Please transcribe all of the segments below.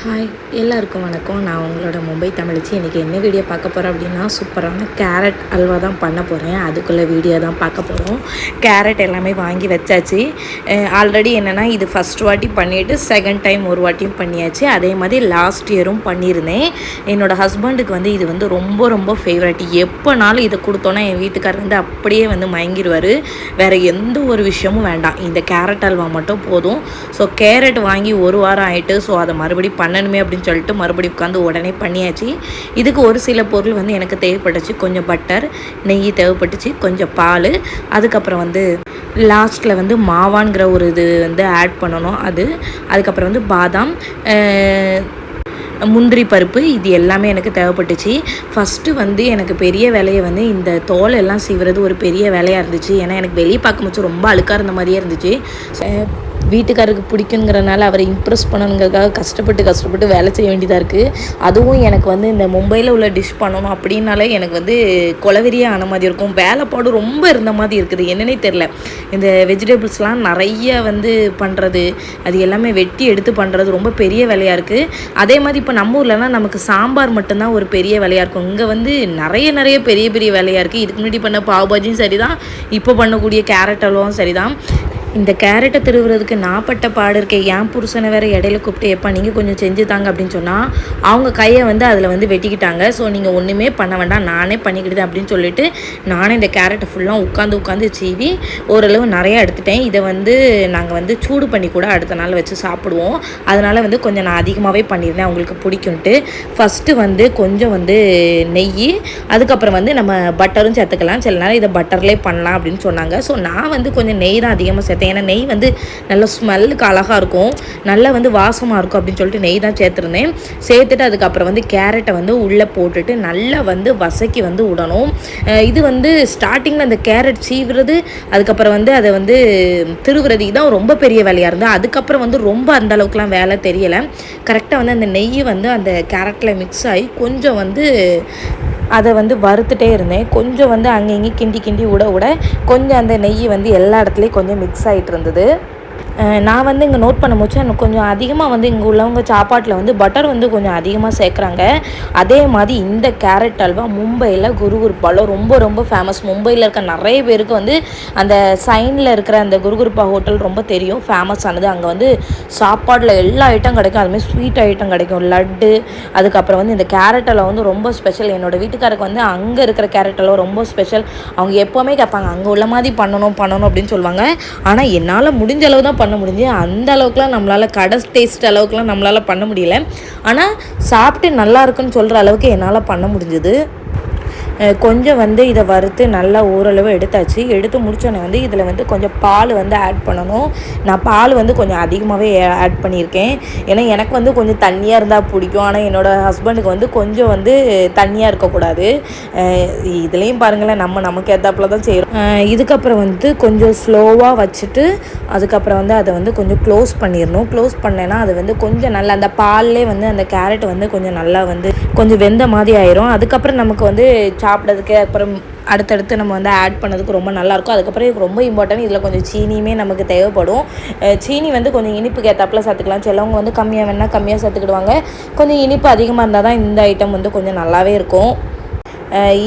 Hi எல்லாருக்கும் வணக்கம். நான் உங்களோட மும்பை தமிழ்ச்சி. இன்றைக்கி என்ன வீடியோ பார்க்க போகிறேன் அப்படின்னா சூப்பரான கேரட் அல்வா தான் பண்ண போகிறேன் அதுக்குள்ளே வீடியோ தான் பார்க்க போகிறோம் கேரட் எல்லாமே வாங்கி வச்சாச்சு. ஆல்ரெடி என்னென்னா இது ஃபஸ்ட் வாட்டி பண்ணிவிட்டு செகண்ட் டைம் ஒரு வாட்டியும் பண்ணியாச்சு. அதே மாதிரி லாஸ்ட் இயரும் பண்ணியிருந்தேன். என்னோடய ஹஸ்பண்டுக்கு வந்து இது வந்து ரொம்ப ரொம்ப ஃபேவரட் எப்போனாலும் இதை கொடுத்தோன்னா என் வீட்டுக்காரர் வந்து அப்படியே வந்து மயங்கிடுவார் வேறு எந்த ஒரு விஷயமும் வேண்டாம். இந்த கேரட் அல்வா மட்டும் போதும். ஸோ கேரட் வாங்கி ஒரு வாரம் ஆயிட்டு ஸோ அதை மறுபடியும் பண்ணணுமே அப்படின்னு சொல்லிட்டு மறுபடியும் உட்காந்து உடனே பண்ணியாச்சு. இதுக்கு ஒரு சில பொருள் வந்து எனக்கு தேவைப்பட்டுச்சு. கொஞ்சம் பட்டர் நெய் தேவைப்பட்டுச்சு. கொஞ்சம் பால் அதுக்கப்புறம் வந்து லாஸ்ட்டில் வந்து மாவான்கிற ஒரு இது வந்து ஆட் பண்ணணும் அது. அதுக்கப்புறம் வந்து பாதாம் முந்திரி பருப்பு இது எல்லாமே எனக்கு தேவைப்பட்டுச்சு. ஃபஸ்ட்டு வந்து எனக்கு பெரிய வேலையை வந்து இந்த தோல் எல்லாம் சீவுறது ஒரு பெரிய வேலையாக இருந்துச்சு. ஏன்னா எனக்கு வெளியே பார்க்கும்போது ரொம்ப அழுக்காக இருந்த மாதிரியே இருந்துச்சு. வீட்டுக்காரருக்கு பிடிக்குங்கிறனால அவரை இம்ப்ரெஸ் பண்ணணுங்கிறதுக்காக கஷ்டப்பட்டு கஷ்டப்பட்டு வேலை செய்ய வேண்டியதாக இருக்குது அதுவும் எனக்கு வந்து இந்த மும்பையில் உள்ள டிஷ் பண்ணணும் அப்படின்னாலே எனக்கு வந்து கொலவெறியே ஆன மாதிரி இருக்கும். வேலைப்பாடு ரொம்ப இருந்த மாதிரி இருக்குது. என்னன்னே தெரில இந்த வெஜிடபிள்ஸ்லாம் நிறைய வந்து பண்ணுறது அது எல்லாமே வெட்டி எடுத்து பண்ணுறது ரொம்ப பெரிய வேலையாக இருக்குது அதே மாதிரி இப்போ நம்ம ஊர்லலாம் நமக்கு சாம்பார் மட்டும்தான் ஒரு பெரிய வேலையாக இருக்கும். இங்கே வந்து நிறைய நிறைய பெரிய பெரிய வேலையாக இருக்குது இதுக்கு முன்னாடி பண்ண பாவ் பாஜியும் சரி தான் இப்போ பண்ணக்கூடிய கேரட் அல்வாவும் சரி தான் இந்த கேரட்டை திருவுறதுக்கு நான் பட்ட பாடு இருக்கேன் என் புருஷனை வேற இடையில கூப்பிட்டு எப்போ நீங்கள் கொஞ்சம் செஞ்சு தாங்க அப்படின்னு சொன்னால் அவங்க கையை வந்து அதில் வந்து வெட்டிக்கிட்டாங்க. ஸோ நீங்கள் ஒன்றுமே பண்ண வேண்டாம் நானே பண்ணிக்கிடுது அப்படின்னு சொல்லிட்டு நானே இந்த கேரட்டை ஃபுல்லாக உட்காந்து உட்காந்து சீவி ஓரளவு நிறையா எடுத்துட்டேன். இதை வந்து நாங்கள் வந்து சூடு பண்ணி கூட அடுத்த நாள் வச்சு சாப்பிடுவோம். அதனால் வந்து கொஞ்சம் நான் அதிகமாகவே பண்ணியிருந்தேன் அவங்களுக்கு பிடிக்கும்ட்டு ஃபஸ்ட்டு வந்து கொஞ்சம் வந்து நெய் அதுக்கப்புறம் வந்து நம்ம பட்டரும் சேர்த்துக்கலாம். சில நேரம் இதை பட்டர்லேயே பண்ணலாம் அப்படின்னு சொன்னாங்க. ஸோ நான் வந்து கொஞ்சம் நெய் தான் அதிகமாக சேர்த்தேன் ஏன்னா நெய் வந்து நல்ல ஸ்மெல்லுக்கு அழகாக இருக்கும். நல்லா வந்து வாசமாக இருக்கும் அப்படின்னு சொல்லிட்டு நெய் தான் சேர்த்துருந்தேன். சேர்த்துட்டு அதுக்கப்புறம் வந்து கேரட்டை வந்து உள்ளே போட்டுட்டு நல்லா வந்து வசக்கி வந்து விடணும் இது வந்து ஸ்டார்டிங்கில் அந்த கேரட் சீவுறது அதுக்கப்புறம் வந்து அதை வந்து திருவுறது தான் ரொம்ப பெரிய வேலையாக இருந்தது. அதுக்கப்புறம் வந்து ரொம்ப அந்த அளவுக்குலாம் வேலை தெரியலை. கரெக்டாக வந்து அந்த நெய் வந்து அந்த கேரட்டில் மிக்ஸ் ஆகி கொஞ்சம் வந்து அதை வந்து வறுத்துட்டே இருந்தேன். கொஞ்சம் வந்து அங்கே இங்கே கிண்டி கிண்டி விட விட கொஞ்சம் அந்த நெய் வந்து எல்லா இடத்துலையும் கொஞ்சம் மிக்ஸ் ஆகிட்டு இருந்தது. நான் வந்து இங்கே நோட் பண்ண முடிச்சு எனக்கு கொஞ்சம் அதிகமாக வந்து இங்கே உள்ளவங்க சாப்பாட்டில் வந்து பட்டர் வந்து கொஞ்சம் அதிகமாக சேர்க்குறாங்க. அதே மாதிரி இந்த கேரட் அல்வா மும்பையில் குருகுருப்பாவில் ரொம்ப ரொம்ப ஃபேமஸ் மும்பையில் இருக்க நிறைய பேருக்கு வந்து அந்த சைனில் இருக்கிற அந்த குருகுருப்பா ஹோட்டல் ரொம்ப தெரியும். ஃபேமஸ் ஆனது. அங்கே வந்து சாப்பாடில் எல்லா ஐட்டம் கிடைக்கும். அதுமாதிரி ஸ்வீட் ஐட்டம் கிடைக்கும். லட்டு அதுக்கப்புறம் வந்து இந்த கேரட் அல்வா வந்து ரொம்ப ஸ்பெஷல் என்னோட வீட்டுக்காருக்கு வந்து அங்கே இருக்கிற கேரட் அல்வா ரொம்ப ஸ்பெஷல் அவங்க எப்போவுமே கேட்பாங்க அங்கே உள்ள மாதிரி பண்ணணும் பண்ணணும் அப்படின்னு சொல்லுவாங்க. ஆனால் என்னால் முடிஞ்ச அளவு தான் பண்ண முடிஞ்சு அந்த அளவுக்குலாம் நம்மளால் கடை டேஸ்ட் அளவுக்குலாம் நம்மளால் பண்ண முடியல. ஆனால் சாப்பிட்டு நல்லா இருக்குன்னு சொல்கிற அளவுக்கு என்னால் பண்ண முடிஞ்சுது. கொஞ்சம் வந்து இதை வறுத்து நல்லா ஓரளவு எடுத்தாச்சு. எடுத்து முடிச்சோடனே வந்து இதில் வந்து கொஞ்சம் பால் வந்து ஆட் பண்ணணும். நான் பால் வந்து கொஞ்சம் அதிகமாகவே ஆட் பண்ணியிருக்கேன். ஏன்னா எனக்கு வந்து கொஞ்சம் தண்ணியாக இருந்தால் பிடிக்கும். ஆனால் என்னோடய ஹஸ்பண்டுக்கு வந்து கொஞ்சம் வந்து தண்ணியாக இருக்கக்கூடாது. இதுலேயும் பாருங்களேன் நம்ம நமக்கு ஏற்றாப்புல தான் செய்கிறோம் இதுக்கப்புறம் வந்து கொஞ்சம் ஸ்லோவாக வச்சுட்டு அதுக்கப்புறம் வந்து அதை வந்து கொஞ்சம் க்ளோஸ் பண்ணிடணும். க்ளோஸ் பண்ணேன்னா அது வந்து கொஞ்சம் நல்லா அந்த பால்லே வந்து அந்த கேரட் வந்து கொஞ்சம் நல்லா வந்து கொஞ்சம் வெந்த மாதிரி ஆயிரும். அதுக்கப்புறம் நமக்கு வந்து சா சாப்பிட்றதுக்கு அப்புறம் அடுத்தடுத்து நம்ம வந்து ஆட் பண்ணதுக்கு ரொம்ப நல்லாயிருக்கும். அதுக்கப்புறம் இதுக்கு ரொம்ப இம்பார்ட்டன்ட் இதில் கொஞ்சம் சீனியுமே நமக்கு தேவைப்படும். சீனி வந்து கொஞ்சம் இனிப்புக்கு ஏற்றாப்பில் சேர்த்துக்கலாம் சிலவங்க வந்து கம்மியாக வேணால் கம்மியாக சேர்த்துக்கிடுவாங்க கொஞ்சம் இனிப்பு அதிகமாக இருந்தால் தான் இந்த ஐட்டம் வந்து கொஞ்சம் நல்லாவே இருக்கும்.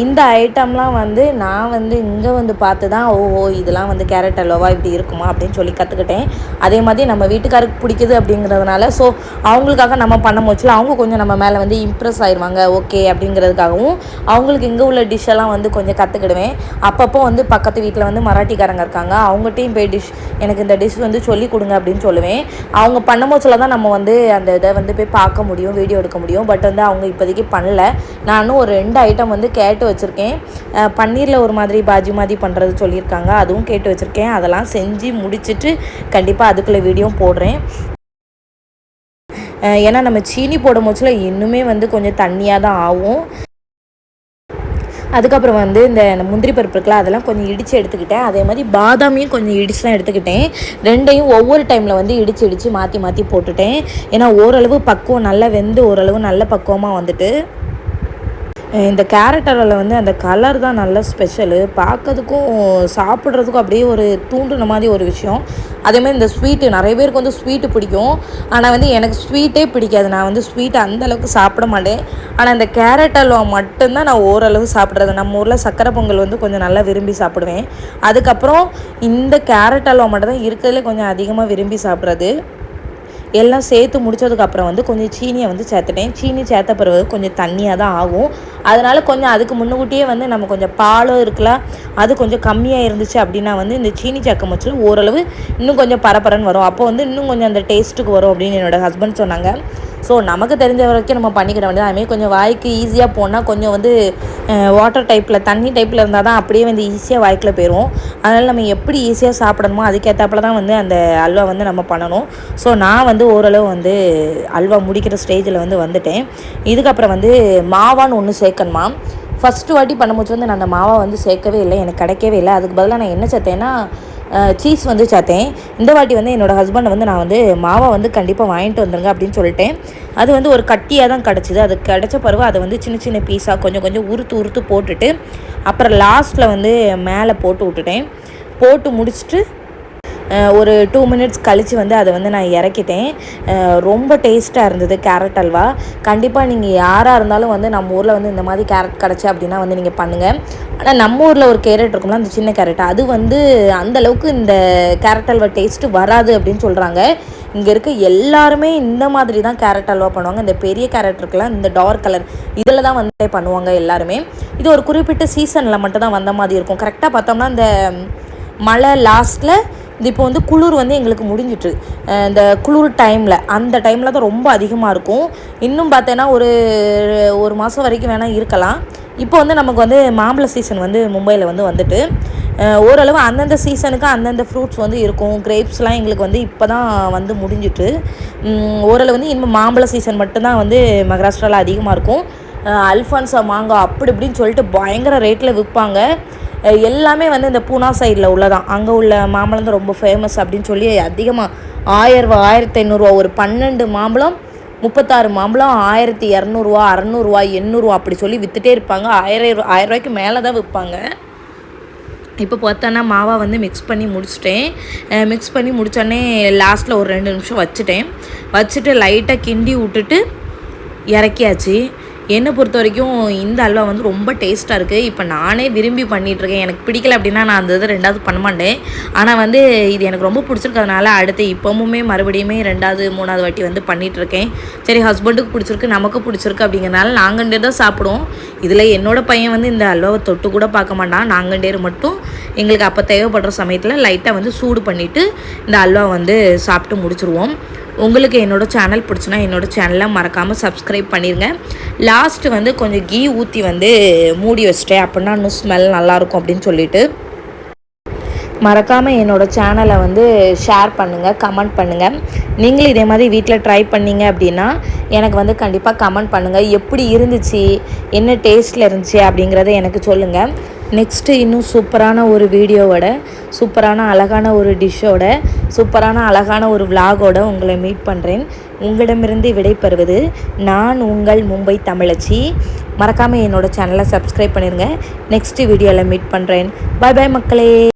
இந்த ஐட்டம்லாம் வந்து நான் வந்து இங்கே வந்து பார்த்து தான் ஓஹோ இதெல்லாம் வந்து கேரட் அல்வா இப்படி இருக்குமா அப்படின்னு சொல்லி கற்றுக்கிட்டேன் அதே மாதிரி நம்ம வீட்டுக்காருக்கு பிடிக்குது அப்படிங்கிறதுனால ஸோ அவங்களுக்காக நம்ம பண்ண போச்சுல அவங்க கொஞ்சம் நம்ம மேலே வந்து இம்ப்ரெஸ் ஆயிடுவாங்க ஓகே அப்படிங்கிறதுக்காகவும் அவங்களுக்கு இங்கே உள்ள டிஷ்ஷெல்லாம் வந்து கொஞ்சம் கற்றுக்கிடுவேன் அப்பப்போ வந்து பக்கத்து வீட்டில் வந்து மராட்டிக்காரங்க இருக்காங்க அவங்ககிட்டையும் போய் டிஷ் எனக்கு இந்த டிஷ் வந்து சொல்லி கொடுங்க அப்படின்னு சொல்லுவேன். அவங்க பண்ண போச்சில் தான் நம்ம வந்து அந்த இதை வந்து போய் பார்க்க முடியும் வீடியோ எடுக்க முடியும். பட் வந்து அவங்க இப்போதைக்கு பண்ணல. நானும் ஒரு ரெண்டு ஐட்டம் வந்து கேட்டு வச்சுருக்கேன். பன்னீரில் ஒரு மாதிரி பாஜி மாதிரி பண்ணுறது சொல்லியிருக்காங்க. அதுவும் கேட்டு வச்சுருக்கேன். அதெல்லாம் செஞ்சு முடிச்சுட்டு கண்டிப்பாக அதுக்குள்ளே வீடியோ போடுறேன். ஏன்னா நம்ம சீனி போடும் போச்சில் இன்னுமே வந்து கொஞ்சம் தண்ணியாக தான் ஆகும். அதுக்கப்புறம் வந்து இந்த முந்திரி பருப்பு இருக்குல்ல அதெல்லாம் கொஞ்சம் இடித்து எடுத்துக்கிட்டேன். அதே மாதிரி பாதாமையும் கொஞ்சம் இடிச்சு தான் எடுத்துக்கிட்டேன். ரெண்டையும் ஒவ்வொரு டைமில் வந்து இடித்து இடித்து மாற்றி மாற்றி போட்டுட்டேன். ஏன்னா ஓரளவு பக்குவம் நல்லா வெந்து ஓரளவு நல்ல பக்குவமாக வந்துட்டு. இந்த கேரட் அல்வாவில் வந்து அந்த கலர் தான் நல்ல ஸ்பெஷலு பார்க்கறதுக்கும் சாப்பிட்றதுக்கும் அப்படியே ஒரு தூண்டுன மாதிரி ஒரு விஷயம். அதேமாதிரி இந்த ஸ்வீட்டு நிறைய பேருக்கு வந்து ஸ்வீட்டு பிடிக்கும். ஆனால் வந்து எனக்கு ஸ்வீட்டே பிடிக்காது. நான் வந்து ஸ்வீட் அந்தளவுக்கு சாப்பிட மாட்டேன். ஆனால் இந்த கேரட் அல்வா மட்டும்தான் நான் ஓரளவு சாப்பிட்றது. நம்ம ஊரில் சக்கரை பொங்கல் வந்து கொஞ்சம் நல்லா விரும்பி சாப்பிடுவேன். அதுக்கப்புறம் இந்த கேரட் அல்வா மட்டும் தான் இருக்கிறதுலே கொஞ்சம் அதிகமாக விரும்பி சாப்பிட்றது. எல்லாம் சேர்த்து முடிச்சதுக்கப்புறம் வந்து கொஞ்சம் சீனியை வந்து சேர்த்துட்டேன். சீனி சேர்த்த பிறகு கொஞ்சம் தண்ணியாக தான் ஆகும். அதனால் கொஞ்சம் அதுக்கு முன்னுக்கூட்டியே வந்து நம்ம கொஞ்சம் பாலும் இருக்கலாம் அது கொஞ்சம் கம்மியாக இருந்துச்சு அப்படின்னா வந்து இந்த சீனி சேர்க்க வச்சு ஓரளவு இன்னும் கொஞ்சம் பரபரன்னு வரும். அப்போ வந்து இன்னும் கொஞ்சம் அந்த டேஸ்ட்டுக்கு வரும் அப்படின்னு என்னோட ஹஸ்பண்ட் சொன்னாங்க. ஸோ நமக்கு தெரிஞ்ச வரைக்கும் நம்ம பண்ணிக்கிட வேண்டியது அதுமாரி கொஞ்சம் வாய்க்கு ஈஸியாக போனால் கொஞ்சம் வந்து வாட்டர் டைப்பில் தண்ணி டைப்பில் இருந்தால் தான் அப்படியே வந்து ஈஸியாக வாய்க்கில் போயிடும் அதனால் நம்ம எப்படி ஈஸியாக சாப்பிடணுமோ அதுக்கேற்றாப்புல தான் வந்து அந்த அல்வா வந்து நம்ம பண்ணணும். ஸோ நான் வந்து ஓரளவு வந்து அல்வா முடிக்கிற ஸ்டேஜில் வந்து வந்துட்டேன். இதுக்கப்புறம் வந்து மாவான்னு ஒன்று சேர்க்கணுமா ஃபஸ்ட்டு வாட்டி பண்ணும்போது வந்து நான் அந்த மாவை வந்து சேர்க்கவே இல்லை. எனக்கு கிடைக்கவே இல்லை. அதுக்கு பதிலாக நான் என்ன சேர்த்தேன்னா சீஸ் வந்து சேர்த்தேன் இந்த வாட்டி வந்து என்னோடய ஹஸ்பண்டை வந்து நான் வந்து மாவை வந்து கண்டிப்பாக வாங்கிட்டு வந்துருங்க அப்படின்னு சொல்லிட்டேன். அது வந்து ஒரு கட்டியாக தான் கிடச்சிது. அது கிடச்ச பருவ அதை வந்து சின்ன சின்ன பீஸாக கொஞ்சம் கொஞ்சம் உறுத்து உறுத்து போட்டுட்டு அப்புறம் லாஸ்ட்டில் வந்து மேலே போட்டு விட்டுட்டேன். போட்டு முடிச்சுட்டு ஒரு டூ மினிட்ஸ் கழித்து வந்து அதை வந்து நான் இறக்கிட்டேன். ரொம்ப டேஸ்ட்டாக இருந்தது கேரட் அல்வா. கண்டிப்பாக நீங்கள் யாராக இருந்தாலும் வந்து நம்ம ஊரில் வந்து இந்த மாதிரி கேரட் கிடச்சி அப்படின்னா வந்து நீங்கள் பண்ணுங்கள் ஆனால் நம்ம ஊரில் ஒரு கேரட் இருக்கும்ல அந்த சின்ன கேரட் அது வந்து அந்த அளவுக்கு இந்த கேரட் அல்வா டேஸ்ட்டு வராது அப்படின்னு சொல்கிறாங்க இங்கே இருக்க எல்லாருமே இந்த மாதிரி தான் கேரட் அல்வா பண்ணுவாங்க. இந்த பெரிய கேரட் இருக்குல்ல இந்த டார்க் கலர் இதில் தான் வந்து பண்ணுவாங்க எல்லாருமே. இது ஒரு குறிப்பிட்ட சீசனில் மட்டும் தான் வந்த மாதிரி இருக்கும். கரெக்டாக பார்த்தோம்னா இந்த மழை லாஸ்ட்டில் இது இப்போ வந்து குளிர் வந்து எங்களுக்கு முடிஞ்சிட்டு இந்த குளிர் டைமில் அந்த டைமில் தான் ரொம்ப அதிகமாக இருக்கும். இன்னும் பார்த்தேன்னா ஒரு ஒரு மாதம் வரைக்கும் வேணால் இருக்கலாம். இப்போ வந்து நமக்கு வந்து மாம்பழ சீசன் வந்து மும்பையில் வந்து வந்துட்டு ஓரளவு அந்தந்த சீசனுக்கு அந்தந்த ஃப்ரூட்ஸ் வந்து இருக்கும். கிரேப்ஸ்லாம் எங்களுக்கு வந்து இப்போ தான் வந்து முடிஞ்சிட்டு ஓரளவு வந்து இனிமேல் மாம்பழ சீசன் மட்டும்தான் வந்து மகாராஷ்டிராவில் அதிகமாக இருக்கும். அல்ஃபான்ஸா மாங்காய் அப்படி இப்படின்னு சொல்லிட்டு பயங்கர ரேட்டில் விற்பாங்க எல்லாமே வந்து இந்த பூனா சைடில் உள்ளதான். அங்கே உள்ள மாம்பழம் தான் ரொம்ப ஃபேமஸ் அப்படின்னு சொல்லி அதிகமாக ஆயிரரூவா ஆயிரத்தி ஐநூறுரூவா ஒரு பன்னெண்டு மாம்பழம் முப்பத்தாறு மாம்பழம் ஆயிரத்தி இரநூறுவா அறநூறுவா எண்ணூறுவா அப்படி சொல்லி விற்றுட்டே இருப்பாங்க. ஆயிரம் ஆயிரம் ரூபாய்க்கு மேலே தான் விற்பாங்க இப்போ பார்த்தோன்னா மாவை வந்து மிக்ஸ் பண்ணி முடிச்சிட்டேன். மிக்ஸ் பண்ணி முடித்தோடனே லாஸ்ட்டில் ஒரு ரெண்டு நிமிஷம் வச்சுட்டேன். வச்சுட்டு லைட்டாக கிண்டி விட்டுட்டு இறக்கியாச்சு. என்னை பொறுத்த வரைக்கும் இந்த அல்வா வந்து ரொம்ப டேஸ்ட்டாக இருக்குது இப்போ நானே விரும்பி பண்ணிகிட்ருக்கேன் எனக்கு பிடிக்கல அப்படின்னா நான் அந்த இது ரெண்டாவது பண்ண மாட்டேன். ஆனால் வந்து இது எனக்கு ரொம்ப பிடிச்சிருக்கிறதுனால அடுத்து இப்போவுமே மறுபடியுமே ரெண்டாவது மூணாவது வாட்டி வந்து பண்ணிகிட்ருக்கேன் சரி ஹஸ்பண்டுக்கு பிடிச்சிருக்கு நமக்கு பிடிச்சிருக்கு அப்படிங்கிறனால நாங்கள் ரெண்டு தான் சாப்பிடுவோம். இதில் என்னோட பையன் வந்து இந்த அல்வாவை தொட்டு கூட பார்க்க மாட்டான். நாங்கள் மட்டும். எங்களுக்கு அப்போ தேவைப்படுற சமயத்தில் லைட்டாக வந்து சூடு பண்ணிவிட்டு இந்த அல்வா வந்து சாப்பிட்டு முடிச்சிருவோம். உங்களுக்கு என்னோடய சேனல் பிடிச்சுன்னா என்னோடய சேனலை மறக்காமல் சப்ஸ்கிரைப் பண்ணிடுங்க லாஸ்ட்டு வந்து கொஞ்சம் கீ ஊற்றி வந்து மூடி வச்சிட்டேன். அப்படின்னா இன்னும் ஸ்மெல் நல்லாயிருக்கும் அப்படின்னு சொல்லிட்டு. மறக்காமல் என்னோடய சேனலை வந்து ஷேர் பண்ணுங்கள் கமெண்ட் பண்ணுங்கள் நீங்களும் இதே மாதிரி வீட்டில் ட்ரை பண்ணீங்க அப்படின்னா எனக்கு வந்து கண்டிப்பாக கமெண்ட் பண்ணுங்கள் எப்படி இருந்துச்சு? என்ன டேஸ்ட்டில் இருந்துச்சு அப்படிங்கிறத எனக்கு சொல்லுங்கள் நெக்ஸ்ட்டு இன்னும் சூப்பரான ஒரு வீடியோவோட சூப்பரான அழகான ஒரு டிஷ்ஷோட சூப்பரான அழகான ஒரு விலாகோட உங்களை மீட் பண்ணுறேன் உங்களிடமிருந்து விடைபெறுவது நான் உங்கள் மும்பை தமிழச்சி. மறக்காமல் என்னோட சேனலை சப்ஸ்கிரைப் பண்ணிடுங்க நெக்ஸ்ட்டு வீடியோவில் மீட் பண்ணுறேன் பாய் பாய் மக்களே.